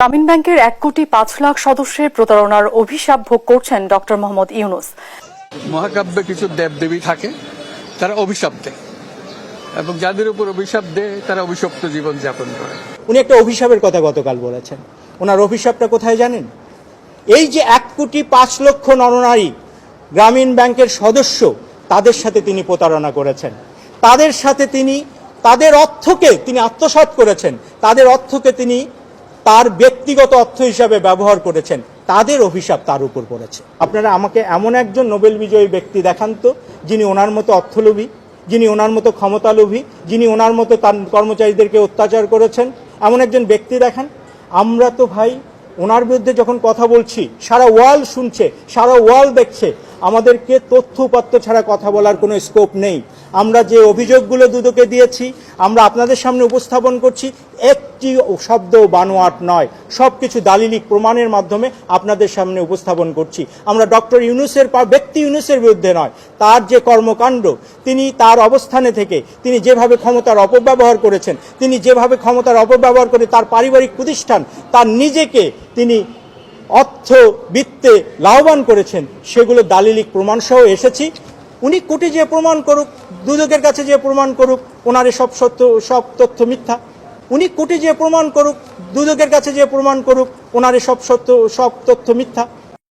গ্রামীণ ব্যাংকের এক কোটি পাঁচ লাখ সদস্যের প্রতারণার অভিশাপ ভোগ করছেন ডক্টর মোহাম্মদ ইউনুস। মহাকাব্যে কিছু দেবদেবী থাকে তারা অভিশাপ দেয়। এবং যাদের উপর অভিশাপ দেয় তারা অভিশপ্ত জীবন যাপন করে। উনি একটা অভিশাপের কথা গতকাল বলেছেন। ওনার অভিশাপটা কোথায় জানেন? এই যে এক কোটি পাঁচ লক্ষ নরনারী গ্রামীণ ব্যাংকের সদস্য তাদের সাথে তিনি প্রতারণা করেছেন। তাদের সাথে তিনি তাদের অর্থকে তিনি আত্মসাৎ করেছেন। তাদের অর্থকে তিনি তার ব্যক্তিগত অর্থ হিসাবে ব্যবহার করেছেন, তাদের অভিশাপ তার উপর পড়েছে। আপনারা আমাকে এমন একজন নোবেল বিজয়ী ব্যক্তি দেখান তো, যিনি ওনার মতো অর্থলোভী, যিনি ওনার মতো ক্ষমতালোভী, যিনি ওনার মতো তার কর্মচারীদেরকে অত্যাচার করেছেন, এমন একজন ব্যক্তি দেখান। আমরা তো ভাই, ওনার বিরুদ্ধে যখন কথা বলছি, সারা ওয়ার্ল্ড শুনছে, সারা ওয়ার্ল্ড দেখছে আমাদেরকে তথ্য উপাত্ত ছাড়া কথা বলার কোনো স্কোপ নেই। আমরা যে অভিযোগগুলো দুদকে দিয়েছি, আমরা আপনাদের সামনে উপস্থাপন করছি। একটি শব্দ বানোয়াট নয়। সব কিছু দালিলিক প্রমাণের মাধ্যমে আপনাদের সামনে উপস্থাপন করছি। আমরা ডক্টর ইউনুসের ব্যক্তি ইউনুসের বিরুদ্ধে নয়। তার যে কর্মকাণ্ড, তিনি তার অবস্থানে থেকে, তিনি যেভাবে ক্ষমতার অপব্যবহার করেছেন, তিনি যেভাবে ক্ষমতার অপব্যবহার করে তার পারিবারিক প্রতিষ্ঠান, তার নিজেকে তিনি বৃত্তে লাভবান করেছেন, সেগুলো দালিলিক প্রমাণসহ এসেছি। উনি কোটি যে প্রমাণ করুক, দুদকের কাছে যে প্রমাণ করুক ওনার সব সত্য, সব তথ্য মিথ্যা। উনি কোটি যে প্রমাণ করুক, দুদকের কাছে যে প্রমাণ করুক ওনার সব সত্য, সব তথ্য মিথ্যা।